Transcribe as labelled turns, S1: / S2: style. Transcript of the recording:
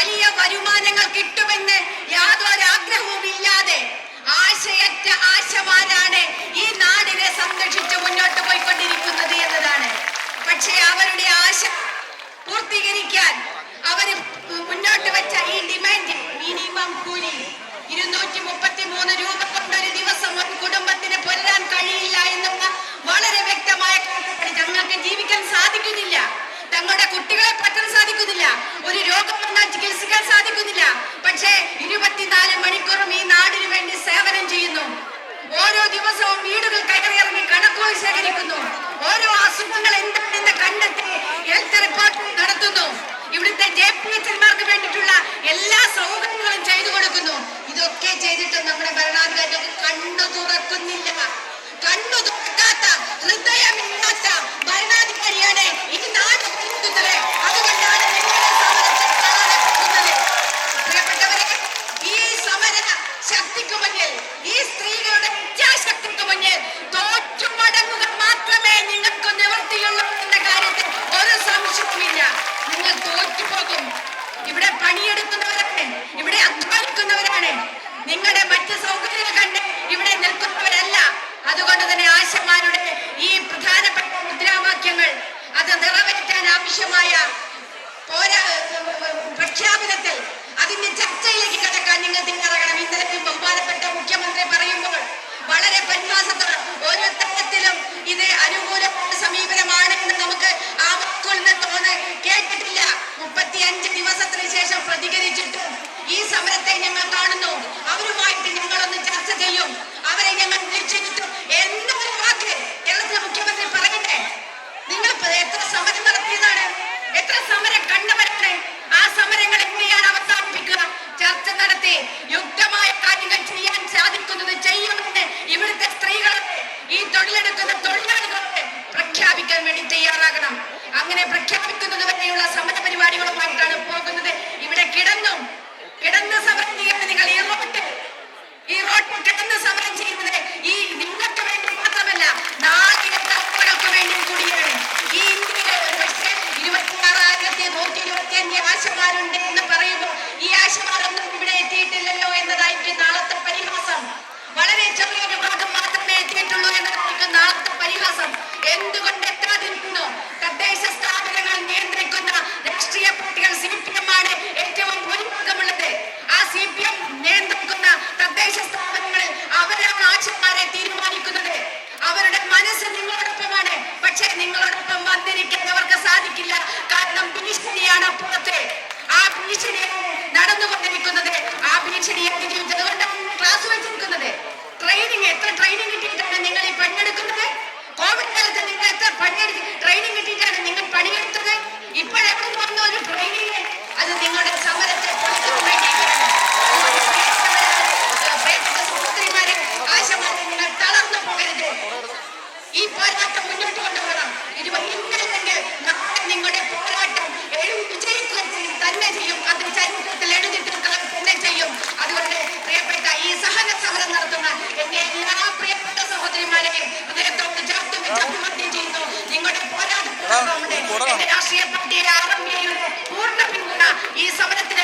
S1: വലിയ വരുമാനങ്ങൾ കിട്ടുമെന്ന് യാതൊരു ആഗ്രഹവും ഇല്ലാതെ ആശയറ്റ ആശമാരാണ് തങ്ങളുടെ കുട്ടികളെ പറ്റാൻ സാധിക്കുന്നില്ല. ഒരു രോഗം വന്നാൽ ചികിത്സിക്കാൻ സാധിക്കുന്നില്ല. പക്ഷേ ഇരുപത്തിനാല് മണിക്കൂറും ഈ നാടിനു വേണ്ടി സേവനം ചെയ്യുന്നു. ഓരോ ദിവസവും വീടുകൾ കയറിയിറങ്ങി കണക്കുകൾ ശേഖരിക്കുന്നു. ഓരോ അസുഖങ്ങൾ എന്താണെന്ന് കണ്ടെത്തി ഹെൽത്ത് റിപ്പോർട്ട് നടത്തുന്നു. ഇവിടുത്തെ ജെ പി എച്ച്മാർക്ക് വേണ്ടിയിട്ടുള്ള എല്ലാ സൗകര്യങ്ങളും ചെയ്തു കൊടുക്കുന്നു. ഇതൊക്കെ ചെയ്തിട്ടും നമ്മുടെ ഭരണാധികാരികൾക്ക് കണ്ണു തുറക്കുന്നില്ല. കണ്ണു തുറക്കാത്ത ഹൃദയമില്ലാത്ത നിങ്ങൾ തോറ്റുപോകും ഇവിടെ പണിയെടുക്കുന്നവരാണ് ഇവിടെ അധ്വാനിക്കുന്നവരാണ്. നിങ്ങളുടെ മറ്റ് സൗകര്യങ്ങൾ കണ്ട് ഇവിടെ നിൽക്കുന്നവരല്ല. അതുകൊണ്ട് തന്നെ ആശമാരുടെ ഈ പ്രധാനപ്പെട്ട മുദ്രാവാക്യങ്ങൾ അത് നിറവേറ്റാൻ ആവശ്യമായ പോരാ പ്രഖ്യാപനത്തിൽ അതിന്റെ ചർച്ചയിലേക്ക് കടക്കാൻ നിങ്ങൾ തയ്യാറാകണം പ്രതികരിച്ചിട്ടും ഈ സമരത്തെ ഞങ്ങൾ കാണുന്നു. അവരുമായിട്ട് ഞങ്ങളൊന്ന് ചർച്ച ചെയ്യും. അവരെ ഞങ്ങൾ വിളിച്ചിട്ടും എന്തൊരു വാക്ക് കേരളത്തിലെ മുഖ്യമന്ത്രി പറയട്ടെ നിങ്ങൾ എത്ര സമരം നടത്തിയതാണ്? എത്ര സമരം കണ്ടവരാണ് ആ സമരങ്ങൾ എങ്ങനെയാണ് അവസാനിപ്പിക്കുക? ചർച്ച നടത്തി യുക്തമായ കാര്യങ്ങൾ ചെയ്യാൻ സാധിക്കുന്നത് ചെയ്യുമെന്ന് ഇവിടുത്തെ സ്ത്രീകളെ ഈ തൊഴിലെടുക്കുന്ന തൊഴിലാളികളെ പ്രഖ്യാപിക്കാൻ വേണ്ടി തയ്യാറാകണം. അങ്ങനെ പ്രഖ്യാപിക്കുന്നത് വരെയുള്ള സമര പരിപാടികളുമായിട്ടാണ് പോകുന്നത് എന്തുകൊണ്ട് എത്താതിരിക്കുന്നു തദ്ദേശ സ്ഥാപനങ്ങൾ നിയന്ത്രിക്കുന്ന രാഷ്ട്രീയ പാർട്ടികൾ സി പി എം ആണ് ഏറ്റവും ഭൂരിഭാഗമുള്ളത് ആ സി പി എം നിയന്ത്രിക്കുന്ന തദ്ദേശ സ്ഥാപനങ്ങളിൽ അവരാണ് ആശന്മാരെ തീരുമാനിക്കുന്നത്. അവരുടെ മനസ്സ് നിങ്ങളോടൊപ്പമാണ്. പക്ഷേ നിങ്ങളോടൊപ്പം വന്നിരിക്കാൻ അവർക്ക് സാധിക്കില്ല. കാരണം ഭീഷണിയാണ് അപ്പുറത്ത് ആ ഭീഷണിയാണ് നടന്നുകൊണ്ടിരിക്കുന്നത്. ആ ഭീഷണിയെ അതിജീവിച്ചത് കൊണ്ടാണ് ക്ലാസ് വെച്ചിരിക്കുന്നത്. ട്രെയിനിങ് എത്ര ട്രെയിനിങ് കിട്ടിയിട്ടാണ് നിങ്ങൾ ഈ പണിയെടുക്കുന്നത് കോവിഡ് കാലത്ത് നിങ്ങൾ എത്ര പണിയെടുത്ത് ട്രെയിനിങ് കിട്ടിയിട്ടാണ് നിങ്ങൾ പണിയെടുത്തത് ഇപ്പോഴെവിടെ വന്ന ഒരു ട്രെയിനിങ് അത് നിങ്ങളുടെ സമരത്തെ പൊളിക്കാൻ വേണ്ടിയിട്ടാണ് പ്രിയപ്പെട്ട സഹോദരിമാരെ ആശമാരെ നിങ്ങൾ തളർന്നു പോകരുത് ഈ പോരാട്ടം മുന്നോട്ട് കൊണ്ടുപോകണം ഇരുപത് ഇന്നല്ലെങ്കിൽ നാളെ നിങ്ങളുടെ പോരാട്ടം എഴുതി വിജയിക്കുക ചെയ്യും തന്നെ ചെയ്യും അത് ചരിത്രത്തിൽ എഴുതി തീർക്കുക തന്നെ ചെയ്യും അതുകൊണ്ട് പ്രിയപ്പെട്ട ഈ സഹന സമരം നടത്തുന്ന എന്റെ എല്ലാ പ്രിയപ്പെട്ട സഹോദരിമാരെയും ഹൃദയത്തോട് ചേർത്ത് വെച്ച് അഭിവാദ്യം ചെയ്യുന്നു നിങ്ങളുടെ എം പൂർണ പിന്തുണ ഈ സമരത്തിന്